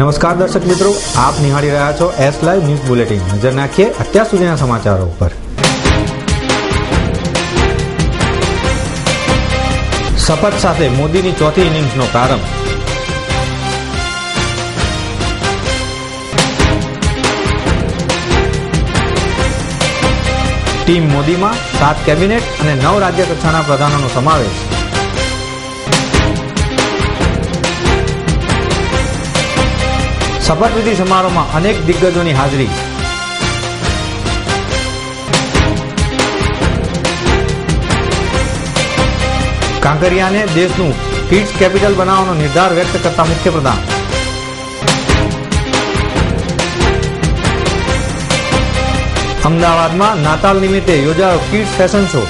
નમસ્કાર દર્શક મિત્રો, આપ નિહાળી રહ્યા છો એસ લાઈવ ન્યૂઝ બુલેટિન નજર નાખીએ અત્યાર સુધીના સમાચારો ઉપર. શપથ સાથે મોદીની ચોથી ઇનિંગ્સનો પ્રારંભ. ટીમ મોદીમાં સાત કેબિનેટ અને નવ રાજ્ય કક્ષાના પ્રધાનોનો સમાવેશ. શપથવિધિ સમારોહમાં અનેક દિગ્ગજોની હાજરી. કાંકરિયાને દેશનું કિડ્સ કેપિટલ બનાવવાનો નિર્ધાર વ્યક્ત કરતા મુખ્યપ્રધાન. અમદાવાદમાં નાતાલ નિમિત્તે યોજાયો કિડ્સ ફેશન શો.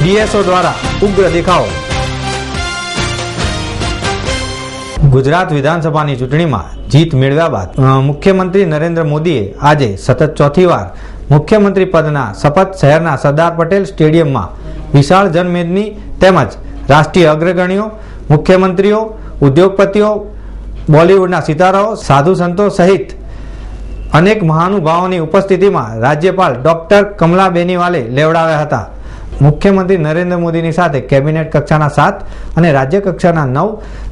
ડીએસઓ દ્વારા ઉગ્ર દેખાવો. ગુજરાત વિધાનસભાની ચૂંટણીમાં જીત મેળવ્યા બાદ મુખ્યમંત્રી નરેન્દ્ર મોદીએ આજે સતત ચોથી વાર મુખ્યમંત્રી પદના શપથ શહેરના સરદાર પટેલ સ્ટેડિયમમાં વિશાળ જનમેદની તેમજ રાષ્ટ્રીય અગ્રગણીઓ, મુખ્યમંત્રીઓ, ઉદ્યોગપતિઓ, બોલિવૂડના સિતારાઓ, સાધુ સંતો સહિત અનેક મહાનુભાવોની ઉપસ્થિતિમાં રાજ્યપાલ ડોક્ટર કમલા બેનીવાલે લેવડાવ્યા હતા. મુખ્યમંત્રી નરેન્દ્ર મોદીની સાથે કેબિનેટ કક્ષાના સાત અને રાજ્ય કક્ષાના નવ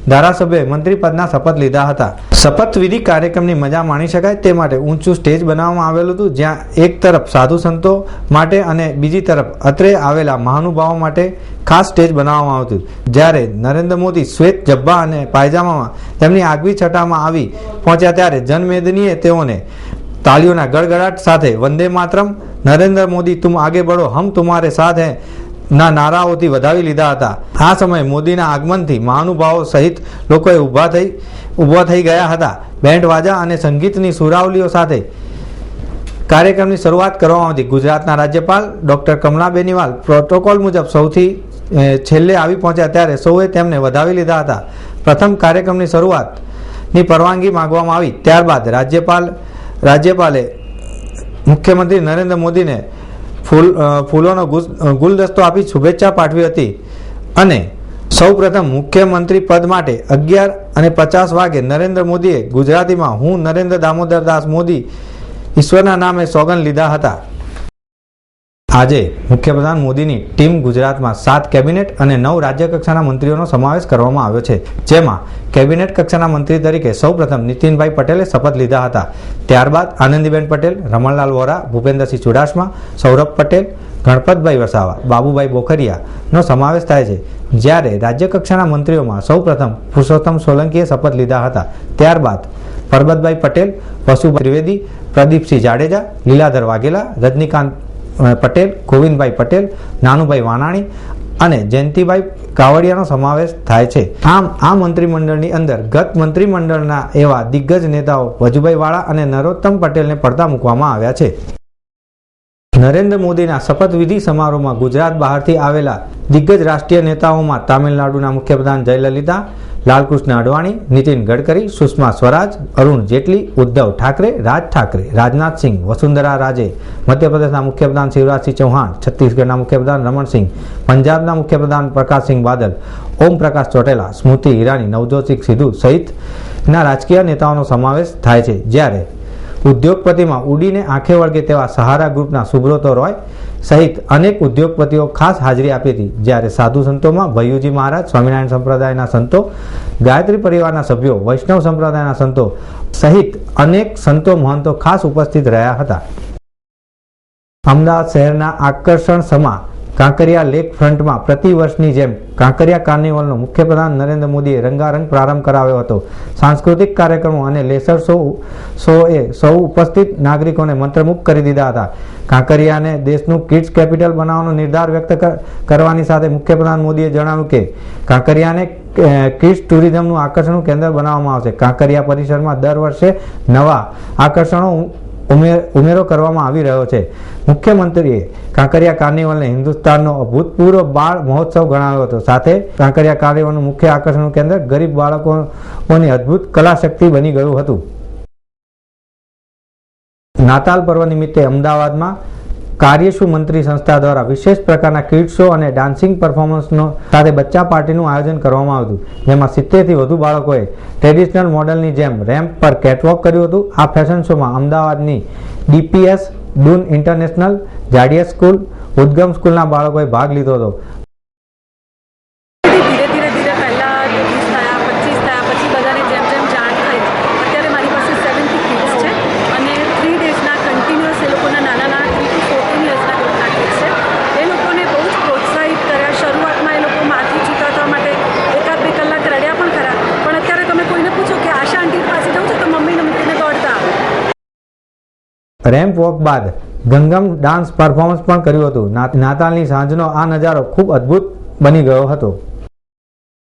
ધારાસભ્યોએ મંત્રી પદના શપથ લીધા હતા. શપથવિધિ કાર્યક્રમની મજા માણી શકાય તે માટે ઊંચું સ્ટેજ બનાવવામાં આવેલું હતું, જ્યાં એક તરફ સાધુ સંતો માટે અને બીજી તરફ અત્રે આવેલા મહાનુભાવો માટે ખાસ સ્ટેજ બનાવવામાં આવતું. જ્યારે નરેન્દ્ર મોદી શ્વેત જબ્બા અને પાયજામામાં તેમની આગવી છટામાં આવી પહોંચ્યા ત્યારે જનમેદનીએ તેઓને તાળીઓના ગડગડાટ સાથે, વંદે માતરમ, નરેન્દ્ર મોદી, તુમ આગે બળો હમ તુમારે સાથ ના નારાઓથી વધાવી લીધા હતા. આ સમયે મોદીના આગમનથી મહાનુભાવો સહિત લોકોએ ઊભા થઈ ઊભા થઈ ગયા હતા. બેન્ડ વાજા અને સંગીતની સુરાવલીઓ સાથે કાર્યક્રમની શરૂઆત કરવામાં હતી ગુજરાતના રાજ્યપાલ ડૉક્ટર કમલા બેનીવાલ પ્રોટોકોલ મુજબ સૌથી છેલ્લે આવી પહોંચ્યા ત્યારે સૌએ તેમને વધાવી લીધા હતા. પ્રથમ કાર્યક્રમની શરૂઆતની પરવાનગી માંગવામાં આવી. ત્યારબાદ રાજ્યપાલ રાજ્યપાલે મુખ્યમંત્રી નરેન્દ્ર મોદીને ફૂલ ફૂલોનો ગુલદસ્તો આપી શુભેચ્છા પાઠવી હતી. અને સૌપ્રથમ મુખ્યમંત્રી પદ માટે અગિયાર અને પચાસ વાગે નરેન્દ્ર મોદીએ ગુજરાતીમાં હું નરેન્દ્ર દામોદર દાસ મોદી ઈશ્વરના નામે સોગંદ લીધા હતા. આજે મુખ્યપ્રધાન મોદીની ટીમ ગુજરાતમાં સાત કેબિનેટ અને નવ રાજ્ય કક્ષાના મંત્રીઓનો સમાવેશ કરવામાં આવ્યો છે, જેમાં કેબિનેટ કક્ષાના મંત્રી તરીકે સૌપ્રથમ નીતિનભાઈ પટેલે શપથ લીધા હતા. ત્યારબાદ આનંદીબેન પટેલ, રમણલાલ વોરા, ભૂપેન્દ્રસિંહ ચુડાસમા, સૌરભ પટેલ, ગણપતભાઈ વસાવા, બાબુભાઈ બોખરિયાનો સમાવેશ થાય છે. જ્યારે રાજ્ય કક્ષાના મંત્રીઓમાં સૌપ્રથમ પુરુષોત્તમ સોલંકીએ શપથ લીધા હતા. ત્યારબાદ પરબતભાઈ પટેલ, વસુભાઈ ત્રિવેદી, પ્રદીપસિંહ જાડેજા, લીલાધર વાઘેલા, રજનીકાંત પટેલ, ગોવિંદભાઈ પટેલ, નાનુભાઈ વાનાણી અને જયંતિભાઈ કાવડિયાનો સમાવેશ થાય છે. આમ, આ મંત્રીમંડળની અંદર ગત મંત્રીમંડળના એવા દિગ્ગજ નેતાઓ વજુભાઈ વાળા અને નરોત્તમ પટેલને પડતા મૂકવામાં આવ્યા છે. નરેન્દ્ર મોદીના શપથવિધિ સમારોહમાં ગુજરાત બહારથી આવેલા દિગ્ગજ રાષ્ટ્રીય નેતાઓમાં તામિલનાડુના મુખ્યપ્રધાન જયલલિતા, લાલકૃષ્ણ અડવાણી, નીતિન ગડકરી, સુષ્મા સ્વરાજ, અરુણ જેટલી, ઉદ્ધવ ઠાકરે, રાજ ઠાકરે રાજનાથસિંહ વસુંધરા રાજે, મધ્યપ્રદેશના મુખ્યપ્રધાન શિવરાજસિંહ ચૌહાણ, છત્તીસગઢના મુખ્યપ્રધાન રમણસિંહ, પંજાબના મુખ્યપ્રધાન પ્રકાશસિંહ બાદલ ઓમ પ્રકાશ ચોટેલા, સ્મૃતિ ઈરાની નવજોતસિંહ સિદ્ધુ સહિતના રાજકીય નેતાઓનો સમાવેશ થાય છે. જ્યારે ઉદ્યોગપતિમાં ઉડીને આંખે વળગે તેવા સહારા ગ્રુપના સુબ્રતો રોય સહિત અનેક ઉદ્યોગપતિઓ ખાસ હાજરી આપી હતી. જ્યારે સાધુ સંતોમાં ભૈયુજી મહારાજ, સ્વામિનારાયણ સંપ્રદાયના સંતો, ગાયત્રી પરિવારના સભ્યો, વૈષ્ણવ સંપ્રદાયના સંતો સહિત અનેક સંતો મહંતો ખાસ ઉપસ્થિત રહ્યા હતા. અમદાવાદ શહેરના આકર્ષણ સમા કાંકરિયા લેક ફ્રન્ટમાં પ્રતિ વર્ષની જેમ કાંકરિયા કાર્નિવલનો મુખ્યપ્રધાન નરેન્દ્ર મોદીએ રંગારંગ પ્રારંભ કરાવ્યો હતો. સાંસ્કૃતિક કાર્યક્રમો અને લેસર શો શોએ સૌ ઉપસ્થિત નાગરિકોને મંત્રમુગ્ધ કરી દીધા હતા. કાંકરિયાને દેશનું કિડ્સ કેપિટલ બનાવવાનો નિર્ધાર વ્યક્ત કરવાની સાથે મુખ્યપ્રધાન મોદીએ જણાવ્યું કે, કાંકરિયાને કિડ્સ ટુરિઝમનું આકર્ષણનું કેન્દ્ર બનાવવામાં આવશે. કાંકરિયા પરિસરમાં દર વર્ષે નવા આકર્ષણો ઉમેરો કરવામાં આવી રહ્યો છે. મુખ્યમંત્રીએ કાંકરિયા કાર્નિવલને હિન્દુસ્તાનનો અભૂતપૂર્વ બાળ મહોત્સવ ગણાવ્યો હતો. સાથે કાંકરિયા કાર્નિવલનું મુખ્ય આકર્ષણનું કેન્દ્ર ગરીબ બાળકોની અદ્ભુત કલાશક્તિ બની ગયું હતું. નાતાલ પર્વ નિમિત્તે અમદાવાદમાં કાર્યશુ મંત્રી સંસ્થા દ્વારા વિશેષ પ્રકારના કિડ શો અને ડાન્સિંગ પરફોર્મન્સનો સાથે બચ્ચા પાર્ટીનું આયોજન કરવામાં આવ્યું જેમાં સિત્તેરથી વધુ બાળકોએ ટ્રેડિશનલ મોડલની જેમ રેમ્પ પર કેટવોક કર્યું હતું. આ ફેશન શોમાં અમદાવાદની ડીપીએસ ડૂન ઇન્ટરનેશનલ જાડિયા સ્કૂલ ઉદ્ગમ સ્કૂલના બાળકોએ ભાગ લીધો હતો. રેમ્પ વોક બાદ ગંગમ ડાન્સ પરફોર્મન્સ પણ કર્યું હતું. નાતાલની સાંજનો આ નજારો ખૂબ અદ્ભુત બની ગયો હતો.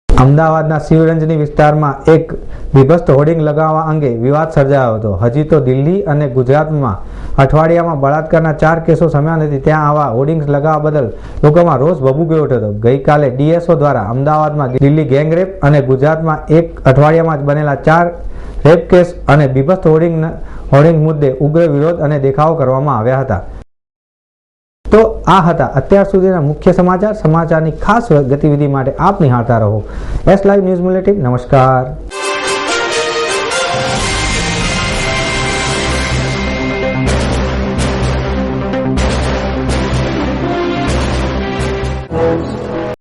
અમદાવાદના શિવરંજની વિસ્તારમાં એક વિભસ્ત હોર્ડિંગ લગાવવા અંગે વિવાદ સર્જાયો હતો. હજી તો દિલ્હી અને ગુજરાતમાં અઠવાડિયામાં બળાત્કારના ચાર કેસો સમ્યા નથી ત્યાં આવા હોર્ડિંગ્સ લગાવવા બદલ લોકોમાં રોષ ભભૂકી ઉઠ્યો હતો. ગઈકાલે ડીએસઓ દ્વારા અમદાવાદમાં દિલ્હી ગેંગરેપ અને ગુજરાતમાં એક અઠવાડિયામાં જ બનેલા ચાર રેપ કેસ અને બીભત્સ હોર્ડિંગ હોર્ડિંગ મુદ્દે ઉગ્ર વિરોધ અને દેખાવો કરવામાં આવ્યા હતા. તો આ હતા અત્યાર સુધીના મુખ્ય સમાચાર. સમાચારની ખાસ ગતિવિધિ માટે આપ નિહાળતા રહો. એસ લાઈવ ન્યૂઝ બુલેટિન નમસ્કાર.